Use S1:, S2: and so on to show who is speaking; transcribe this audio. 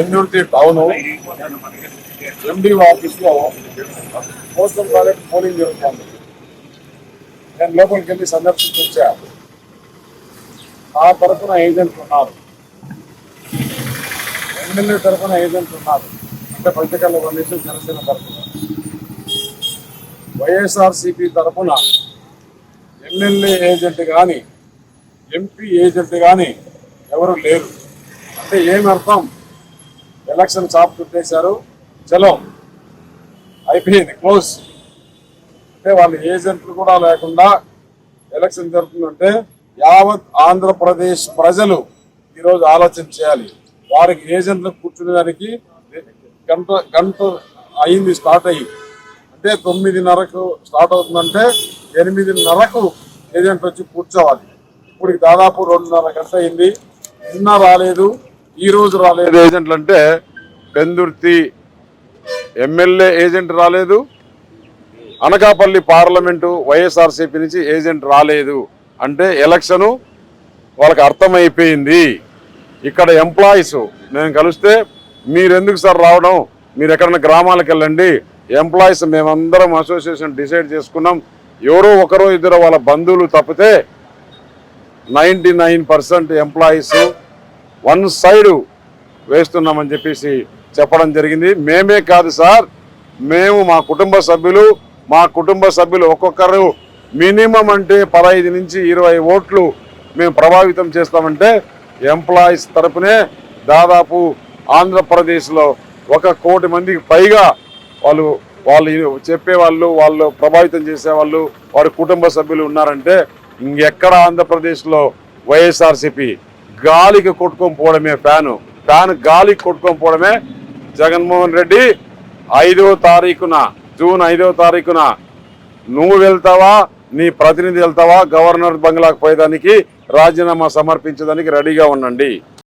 S1: Chendurthi town ఎండి ఆఫీస్లో postal ballot polling జరుగుతుంది. నేను లోపలికి వెళ్ళి సందర్శించి వచ్చా. ఆ తరఫున ఏజెంట్ ఉన్నారు. ఎమ్మెల్యే తరఫున ఏజెంట్ ఉన్నారు. అంటే పొలిటికల్ కండిషన్ జనసేన తరఫున. వైఎస్ఆర్సిపి తరఫున ఎమ్మెల్యే ఏజెంట్ కానీ ఎంపీ ఏజెంట్ కానీ ఎవరు లేరు. అంటే ఏమర్థం? ఎలక్షన్ చాప్ చుట్టేశారు చలో అయిపోయింది క్లోజ్. అంటే వాళ్ళ ఏజెంట్లు కూడా లేకుండా ఎలక్షన్ జరుగుతుందంటే యావత్ ఆంధ్రప్రదేశ్ ప్రజలు ఈరోజు ఆలోచన చేయాలి. వారికి ఏజెంట్లు కూర్చునేదానికి గంట గంట అయింది స్టార్ట్ అయ్యి. అంటే తొమ్మిదిన్నరకు స్టార్ట్ అవుతుందంటే ఎనిమిదిన్నరకు ఏజెంట్ వచ్చి కూర్చోవాలి. ఇప్పుడు దాదాపు రెండున్నర గంట అయింది. నిన్న రాలేదు. ఈ రోజు రాలేదు ఏజెంట్లు అంటే పెందుర్తి ఎమ్మెల్యే ఏజెంట్ రాలేదు. అనకాపల్లి పార్లమెంటు వైఎస్ఆర్సీపీ నుంచి ఏజెంట్ రాలేదు. అంటే ఎలక్షను వాళ్ళకి అర్థమైపోయింది. ఇక్కడ ఎంప్లాయీస్ నేను కలిస్తే మీరెందుకు సార్ రావడం? మీరు ఎక్కడన్నా గ్రామాలకు వెళ్ళండి. ఎంప్లాయీస్ మేమందరం అసోసియేషన్ డిసైడ్ చేసుకున్నాం. ఎవరో ఒకరో ఇద్దరు వాళ్ళ బంధువులు తప్పితే ninety nine percent employees one side వేస్తున్నామని చెప్పేసి చెప్పడం జరిగింది. మేమే కాదు సార్ మేము మా కుటుంబ సభ్యులు మా కుటుంబ సభ్యులు ఒక్కొక్కరు మినిమం అంటే పదహైదు నుంచి ఇరవై ఓట్లు మేము ప్రభావితం చేస్తామంటే ఎంప్లాయీస్ తరపునే దాదాపు ఆంధ్రప్రదేశ్లో ఒక కోటి మందికి పైగా వాళ్ళు వాళ్ళు చెప్పేవాళ్ళు వాళ్ళు ప్రభావితం చేసేవాళ్ళు వారి కుటుంబ సభ్యులు ఉన్నారంటే ఇంకెక్కడ ఆంధ్రప్రదేశ్లో వైఎస్ఆర్సిపి గాలికి కొట్టుకొని పోవడమే ఫ్యాను. ఫ్యాన్ గాలికి కొట్టుకొని పోవడమే జగన్మోహన్ రెడ్డి. ఐదో తారీఖున జూన్ ఐదో తారీఖున నువ్వు వెళ్తావా? నీ ప్రతినిధి వెళ్తావా? గవర్నర్ బంగ్లాకు పోయేదానికి రాజీనామా సమర్పించడానికి రెడీగా ఉండండి.